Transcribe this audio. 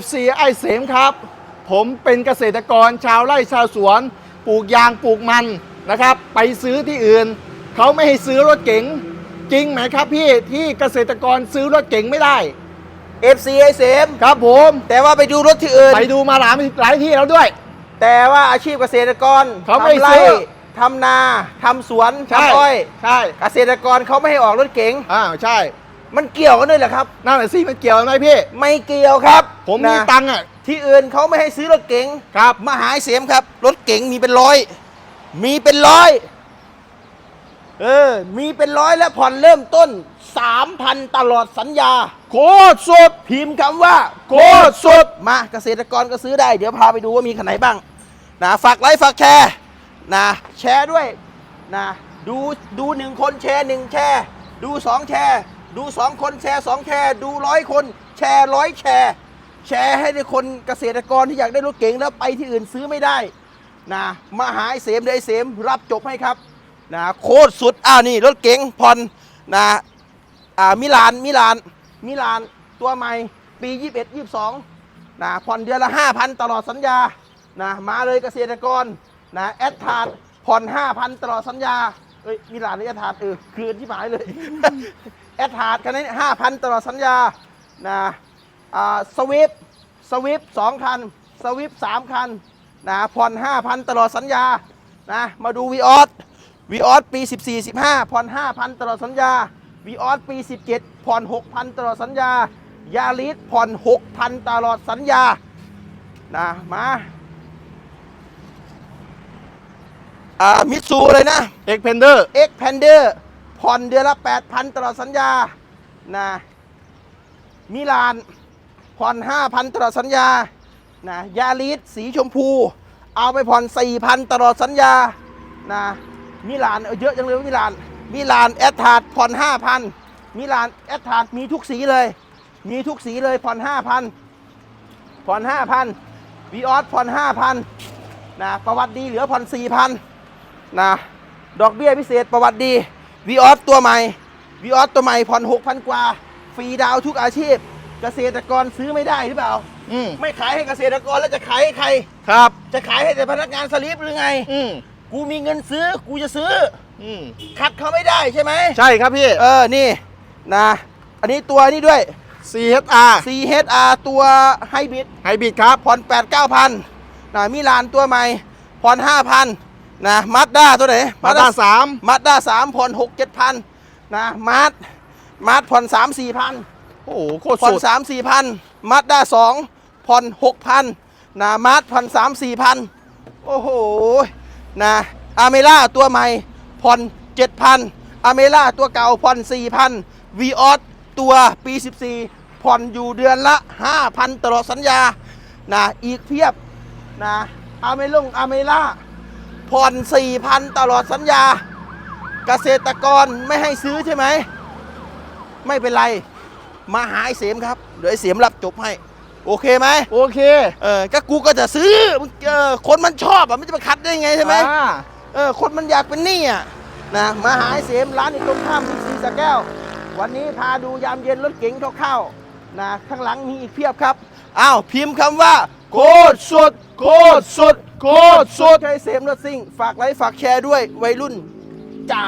FC ไอเสมครับ ผมเป็นเกษตรกรชาวไร่ชาวสวน ปลูกยางปลูกมันนะครับ ไปซื้อที่อื่น เขาไม่ให้ซื้อรถเก๋งจริงไหมครับพี่ที่เกษตรกรซื้อรถเก๋งไม่ได้ FC ไอเสมครับผม แต่ว่าไปดูรถที่อื่น ไปดูมาหลายหลายที่แล้วด้วย แต่ว่าอาชีพเกษตรกรเขาไม่ทำไร่ซื้อ ทำนาทำสวนใช่ทำอ้อย ใช่เกษตรกรเขาไม่ให้ออกรถเก๋ง อ่าใช่ มันเกี่ยวกันด้วยเหรอครับ นั่นแหละสิมันเกี่ยวไหมพี่ ไม่เกี่ยวครับผมมีนะตังค์อะ ที่อื่นเขาไม่ให้ซื้อรถเก๋งครับ มาหาไอ้เสียมครับ รถเก๋งมีเป็นร้อย มีเป็นร้อย เออ มีเป็นร้อยแล้วผ่อนเริ่มต้น 3,000 ตลอดสัญญา โคตรสุดพิมพ์คำว่า โคตรสุดมาเกษตรกรก็ซื้อได้ เดี๋ยวพาไปดูว่ามีคันไหนบ้าง นะฝากไลค์ฝากแชร์ นะ แชร์ด้วย นะ ดูดูหนึ่งคนแชร์หนึ่งแชร์ ดูสองแชร์ ดูสองคนแชร์สองแชร์ ดูร้อยคนแชร์ร้อยแชร์ แชร์ให้ในคนเกษตรกรที่อยากได้รถเก๋งแล้วไปที่อื่นซื้อไม่ได้นะมาหาไอเสมเลยไอเสมรับจบให้ครับนะโคตรสุดอ้าวนี่รถเก๋งผ่อนนะอ่ามิลานมิลานมิลานตัวใหม่ปี 21 22นะผ่อนเดือนละ 5,000 ตลอดสัญญานะมาเลยเกษตรกรนะแอดทาดผ่อน 5,000 ตลอดสัญญาเอ้ยมีหลานหรือแอดทาดเออคืนที่หมายเลย อดทาดคันนี้5,000ตลอดสัญญานะอ่าสวิฟสวิฟสองคันสวิฟสามคันนะผ่อน5,000ตลอดสัญญานะมาดูวีออสวีออสปี 14 15ผ่อน5,000 ตลอดสัญญาวีออสปี 17ผ่อน6,000 ตลอดสัญญายาลิสผ่อน6,000 ตลอดสัญญานะมาอ่ามิตซูเลยนะเอ็กเพนเดอร์ X p a n d e r ผ่อนเดือนละ 8,000 ตลอดสัญญานะมิลานผ่อน 5,000 ตลอดสัญญานะยาลิสสีชมพู เอาไปผ่อน 4,000 ตลอดสัญญานะมิลานเยอะจังเลยมิลานมิลานแอดทาดผ่อน 5,000มิลานแอดทาดมีทุกสีเลย มีทุกสีเลยผ่อน 5,000 ผ่อน 5,000วีออสผ่อน 5,000นะประวัติดีเหลือผ่อน 4,000นะดอกเบี้ยพิเศษประวัติดี วีออสตัวใหม่วีออสตัวใหม่ผ่อน6,000กว่า ฟรีดาวน์ทุกอาชีพ เกษตรกรซื้อไม่ได้หรือเปล่า อืมไม่ขายให้เกษตรกรแล้วจะขายให้ใคร ครับ จะขายให้แต่พนักงานสลิปหรือไง อืมกูมีเงินซื้อ กูจะซื้อ อืมขัดเขาไม่ได้ใช่ไหมใช่ครับพี่ เออ นี่นะ อันนี้ตัวนี้ด้วย CHR CHR ตัวไฮบริดไฮบริดครับ ผ่อน8 9 0 0 0นะมิลานตัวใหม่ผ่อน5,000 นะมาด้าตัวไหนมาด้าสามมาด้า3ผ่อน6 7,000นะมาร์ทมาร์ทผ่อน3 4 0 0โอ้โหโคตรผ่อนสุด3 4 0 0มาด้า2ผ่อน6,000นะมาร์ทผ่อน3 4 0 0โอ้โหนะอาเมล่าตัวใหม่ผ่อน7,000อาเมล่าตัวเก่าผ่อน4,000วีออสตัวปี14ผ่อนอยู่เดือนละ5,000ตลอดสัญญานะอีกเพียบนะอาเมลงอาเมล่า ผ่อน4,000ตลอดสัญญา เกษตรกรไม่ให้ซื้อใช่ไหม ไม่เป็นไร มาหาไอ้เสียมครับ เดี๋ยวไอ้เสียมรับจบให้ โอเคไหมโอเคเออก็กูก็จะซื้อมึงเออคนมันชอบอะมันจะไปคัดได้ไงใช่ไหมอ่าเออคนมันอยากเป็นหนี้อะนะมาหาไอ้เสมร้านอยู่ตรงข้ามบิ๊กซีสระแก้ว วันนี้พาดูยามเย็นรถเก๋งคร่าวๆนะข้างหลังมีอีกเพียบครับอ้าวพิมพ์คำว่า โคตรสุดโคตรสุด โคตรสุดใช้เซฟรถซิ่ง ฝากไลค์ฝากแชร์ด้วยวัยรุ่นจ๋า